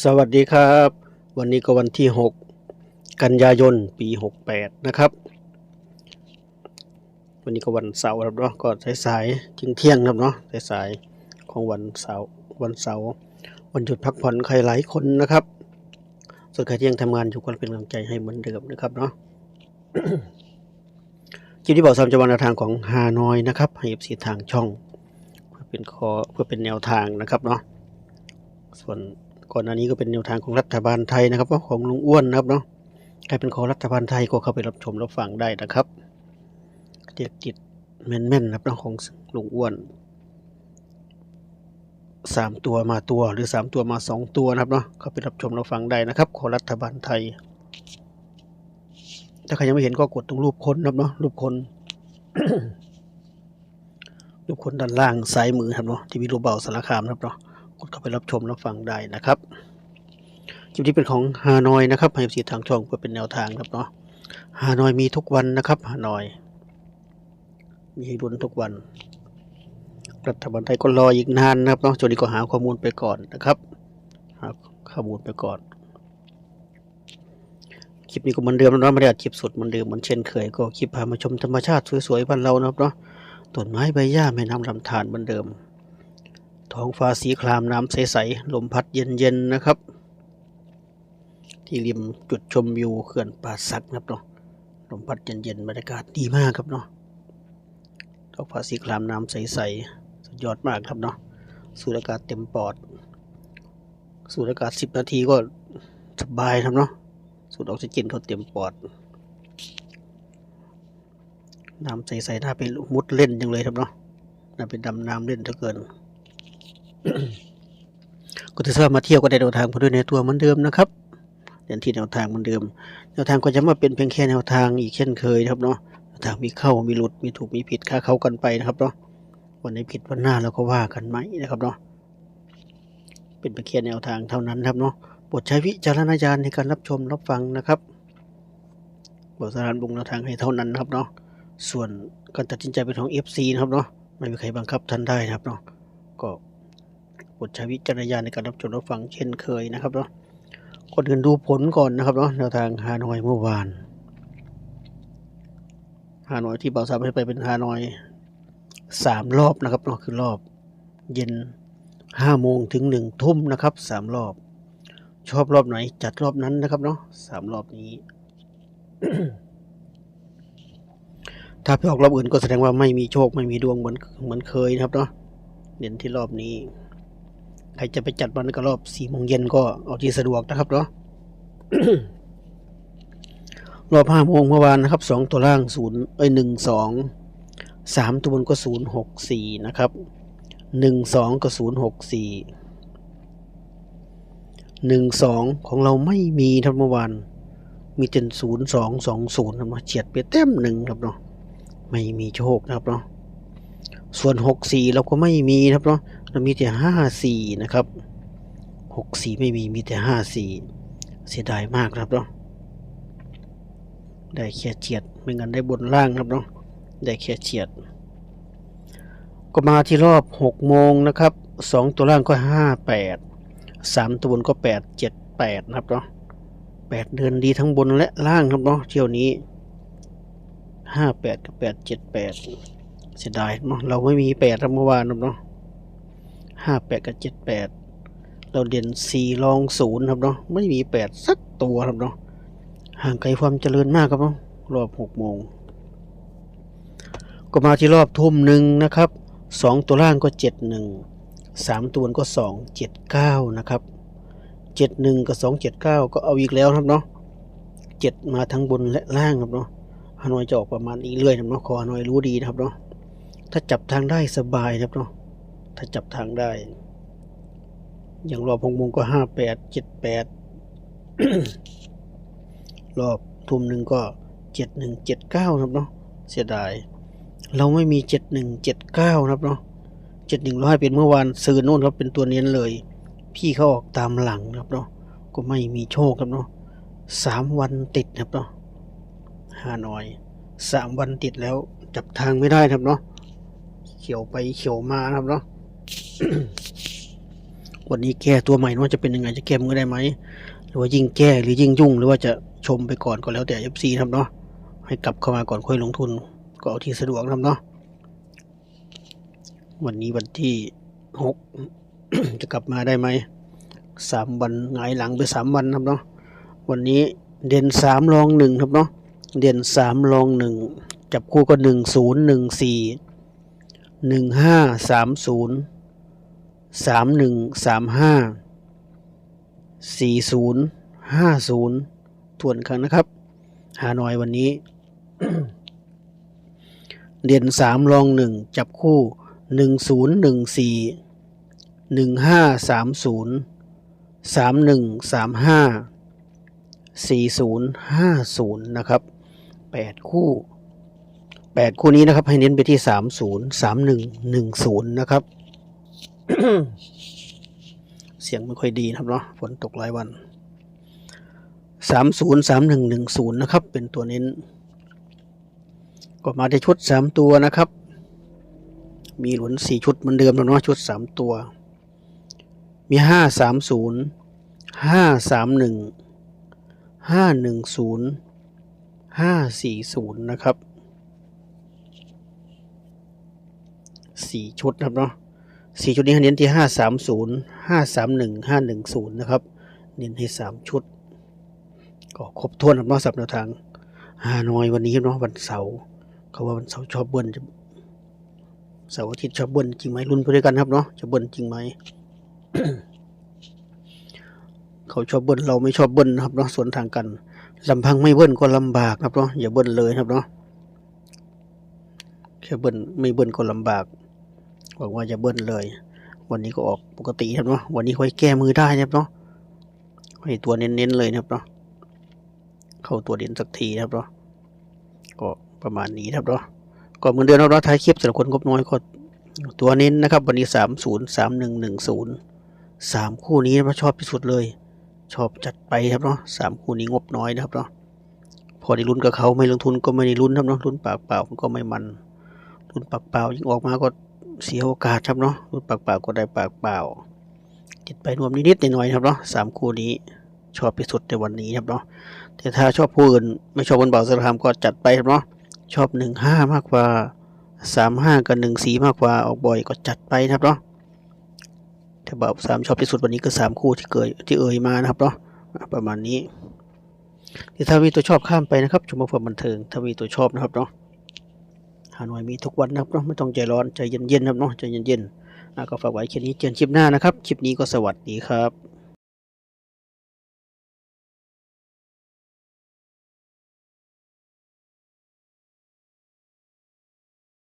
สวัสดีครับ วันนี้ก็วันที่ 6 กันยายนปี 68 นะครับ วันนี้ก็วันเสาร์ครับเนาะก็สายๆทิ้งเที่ยงครับเนาะสายๆของวันเสาร์วันเสาร์วันหยุดพักผ่อนใครหลายคนนะครับส่วนใครที่ยังทำงานอยู่ก็เป็นกำลังใจให้เหมือนเดิมนะครับเนาะคลิปที่บอกสามจะวางแนวทางของฮานอยนะครับให้เอฟซีทางช่อง เพื่อเป็นคอเพื่อเป็นแนวทางนะครับเนาะส่วน ก่อนหน้านี้ก็เป็นแนวทางของรัฐบาลไทยนะครับของลุงอ้วนนะครับเนาะใครเป็นของรัฐบาลไทยก็เข้าไปรับชมรับฟังได้นะครับเด็กจิตแม่นๆนะครับของลุงอ้วนสามตัวมาตัวหรือสามตัวมาสองตัวนะครับเนาะเข้าไปรับชมรับฟังได้นะครับ ของรัฐบาลไทย ถ้าใครยังไม่เห็นก็กดตรงรูปคนนะครับเนาะรูปคนรูปคนด้านล่างซ้ายมือครับเนาะที่มีรูปเบาสารคามนะครับเนาะ ดเข้าไปรับชมรับฟังได้นะครับคลิปนี้เป็นของฮานอยนะครับให้สีทางช่องเพื่อเป็นแนวทางครับเนาะฮานอยมีทุกวันนะครับฮานอย มีให้รุนทุกวันรัฐบาลไทยก็รออีกนานนะครับเนาะจนนี้ก็หาข้อมูลไปก่อนนะครับหาข้อมูลไปก่อนคลิปนี้ก็เหมือนเดิมนะไม่ได้อัดคลิปสดเหมือนเดิมเหมือนเช่นเคยก็คลิปพามาชมธรรมชาติสวยๆบ้านเรานะครับเนาะต้นไม้ใบหญ้าแม่น้ำลำธารเหมือนเดิม ท้องฟ้าสีครามน้ำใสๆลมพัดเย็นๆนะครับ ที่ริมจุดชมวิวเขื่อนป่าสักนะครับเนาะลมพัดเย็นๆบรรยากาศดีมากครับเนาะท้องฟ้าสีครามน้ำใสๆสุดยอดมากครับเนาะสูดอากาศเต็มปอด สูดอากาศสิบนาทีก็สบายครับเนาะสูดออกซิเจนเขาเต็มปอดน้ำใสๆน่าไปมุดเล่นจังเลยครับเนาะน่าไปดำน้ำเล่นเหลือเกิน ก็ถือว่ามาเที่ยวก็ได้แนวทางมาด้วยในตัวเหมือนเดิมนะครับเดินที่แนวทางเหมือนเดิม แนวทางก็จะมาเป็นเพียงแค่แนวทางอีกเช่นเคยนะครับเนาะแนวทางมีเข้ามีหลุดมีถูกมีผิดค่าเข้ากันไปนะครับเนาะวันไหนี้ผิดวันหน้าเราก็ว่ากันไหมนะครับเนาะเป็นเพียงแค่แนวทางเท่านั้นครับเนาะโปรดใช้วิจารณญาณในการรับชมรับฟังนะครับบทสารบุงแนวทางให้เท่านั้นนะครับเนาะส่วนการตัดสินใจเป็นของ FC นะครับเนาะไม่มีใครบังคับท่านได้นะครับเนาะก็ ดใช้วิจารณญาณในการรับชมรับฟังเช่นเคยนะครับเนาะก่อนอื่นดูผลก่อนนะครับเนาะแนวทางฮานอยเมื่อวานฮานอยที่เบาสามให้ไปเป็นฮานอยสามรอบนะครับเนาะคือรอบ เย็นห้าโมงถึงหนึ่งทุ่มนะครับสามรอบ ชอบรอบไหน จัดรอบนั้นนะครับเนาะสามรอบนี้ ถ้าไปออกรอบอื่นก็แสดงว่าไม่มีโชคไม่มีดวงเหมือนเหมือนเคยนะครับเนาะเน้นที่รอบนี้ ใครจะไปจัดวันก็รอบสี่โมงเย็นก็เอาที่สะดวกนะครับเนาะรอบห้าโมงเมื่อวานนะครับสองตัวล่างศูนย์เอ้ยหนึ่งสองสามตัวบนก็ศูนย์หกสี่นะครับหนึ่งสองก็ศูนย์หกสี่หนึ่งสองของเราไม่มีครับเมื่อวานมีแต่ศูนย์สองสองศูนย์ครับเนาะเฉียดไปเต็มหนึ่งครับเนาะไม่มีโชคนะครับเนาะส่วนหกสี่เราก็ไม่มีครับเนาะ มีแต่ห้าสี่นะครับหกสี่ไม่มีมีแต่ห้าสี่เสียดายมากครับเนาะได้แค่เฉียดไม่งั้นได้บนล่างครับเนาะได้แค่เฉียด ก็มาที่รอบหกโมงนะครับสองตัวล่างก็ห้าแปดสามตัวบนก็แปดเจ็ดแปดนะครับเนาะแปดเดินดีทั้งบนและล่างครับเนาะเที่ยวนี้ห้าแปดกับแปดเจ็ดแปดเสียดายเนาะเราไม่มีแปดครับเมื่อวานครับเนาะ ห้าแปดกับเจ็ดแปดเราเด่นสี่รองศูนย์ครับเนาะไม่มีแปดสักตัวครับเนาะห่างไกลความเจริญมากครับเนาะรอบหกโมงก็มาที่รอบทุ่มหนึ่งนะครับสองตัวล่างก็เจ็ดหนึ่งสามตัวบนก็สองเจ็ดเก้านะครับเจ็ดหนึ่งกับสองเจ็ดเก้าก็เอาอีกแล้วครับเนาะเจ็ดมาทั้งบนและล่างครับเนาะฮานอยจะออกประมาณนี้เรื่อยครับเนาะคอฮานอยรู้ดีนะครับเนาะถ้าจับทางได้สบายครับเนาะ ถ้าจับทางได้ อย่างรอบหกโมงก็ห้าแปดเจ็ดแปดรอบทุ่มหนึ่งก็เจ็ดหนึ่งเจ็ดเก้าครับเนาะเสียดาย เราไม่มีเจ็ดหนึ่งเจ็ดเก้าครับเนาะเจ็ดหนึ่งร้อยเป็นเมื่อวานซื้อโน่นครับเป็นตัวเน้นเลย พี่เขาออกตามหลังครับเนาะก็ไม่มีโชคครับเนาะสามวันติดครับเนาะฮานอยสามวันติดแล้วจับทางไม่ได้ครับเนาะเขียวไปเขียวมาครับเนาะ วันนี้แก้ตัวใหม่ว่าจะเป็นยังไงจะแก้มือได้ไหมหรือว่ายิ่งแก้หรือยิ่งยุ่ง หรือว่าจะชมไปก่อนก็แล้วแต่ FC ครับเนาะให้กลับเข้ามาก่อนค่อยลงทุน ก็เอาที่สะดวกครับเนาะวันนี้วันที่หกจะกลับมาได้ไหมสามวันหงายหลังไปสามวันครับเนาะวันนี้เด่นสามรองหนึ่งครับเนาะเด่นสามรองหนึ่งจับคู่ก็หนึ่งศูนย์หนึ่งสี่ หนึ่งห้าสามศูนย์สามหนึ่งสามห้าสี่ศูนย์ห้าศูนย์ทวนครั้งนะครับ หาหน่อยวันนี้ เด่นสามรองหนึ่งจับคู่หนึ่งศูนย์หนึ่งสี่หนึ่งห้าสามศูนย์สามหนึ่งสามห้าสี่ศูนย์ห้าศูนย์นะครับแปดคู่ แปดคู่นี้นะครับ ให้เน้นไปที่สามศูนย์สามหนึ่งหนึ่งศูนย์นะครับ เสียงไม่ค่อยดีนะครับเนาะฝนตกหลายวันสามศูนย์สามหนึ่งหนึ่งศูนย์นะครับ เป็นตัวเน้น ก็มาได้ชุดสามตัวนะครับ มีหลุนสี่ชุดเหมือนเดิมแล้วเนาะชุดสามตัว มีห้าสามศูนย์ห้าสามหนึ่งห้าหนึ่งศูนย์ห้าสี่ศูนย์นะครับ สี่ชุดนะครับเนาะสี่ชุดนี้เน้นที่ห้าสามศูนย์ห้าสามหนึ่งห้าหนึ่งศูนย์นะครับ เน้นให้สามชุด ก็ครบถ้วนครับเนาะสับแนวทางฮานอยวันนี้เนาะวันเสาร์เขาว่าวันเสาร์ชอบเบิ้ลจะเสาร์อาทิตย์ชอบเบิ้ลจริงไหมรุ่นไปด้วยกันครับเนาะจะเบิ้ลจริงไหมเขาชอบเบิ้ลเราไม่ชอบเบิ้ลนะครับเนาะสวนทางกันลำพังไม่เบิ้ลก็ลำบากครับเนาะอย่าเบิ้ลเลยครับเนาะแค่เบิ้ลไม่เบิ้ลก็ลำบาก หวังว่าจะเบิ้ลเลย วันนี้ก็ออกปกติครับเนาะวันนี้ค่อยแก้มือได้ครับเนาะให้ตัวเน้นๆเลยครับเนาะเข้าตัวเด่นสักทีครับเนาะก็ประมาณนี้ครับเนาะก็เหมือนเดิมเราเนาะท้ายคลิปสำหรับคนงบน้อยก็ตัวเน้นนะครับ วันนี้สามศูนย์สามหนึ่งหนึ่งศูนย์สามคู่นี้นะชอบที่สุดเลย ชอบจัดไปครับเนาะสามคู่นี้งบน้อยนะครับเนาะพอได้ลุ้นกับเขาไม่ลงทุนก็ไม่ได้ลุ้นครับเนาะลุ้นปากเปล่ามันก็ไม่มันลุ้นปากเปล่ายิ่งออกมาก็ เสียโอกาสครับเนาะลุ้นปากเปล่าก็ได้ปากเปล่าติดไปรวมนิดๆหน่อยๆครับเนาะสามคู่นี้ชอบที่สุดในวันนี้ครับเนาะแต่ถ้าชอบผู้อื่นไม่ชอบบนเบาสารคามก็จัดไปครับเนาะชอบหนึ่งห้ามากกว่าสามห้ากับหนึ่งสีมากกว่าออกบ่อยก็จัดไปครับเนาะถ้าเบาสามชอบที่สุดวันนี้ก็สามคู่ที่เกิดที่เอ่ยมานะครับเนาะอะประมาณนี้ที่ถ้ามีตัวชอบข้ามไปนะครับชมเพื่อบันเทิงถ้ามีตัวชอบนะครับเนาะ หาหน่วยมีทุกวันนะครับเนาะไม่ต้องใจร้อนใจเย็นๆนะครับเนาะใจเย็นๆอะก็ฝากไว้แค่นี้เจอกันคลิปหน้านะครับ คลิปนี้ก็สวัสดีครับ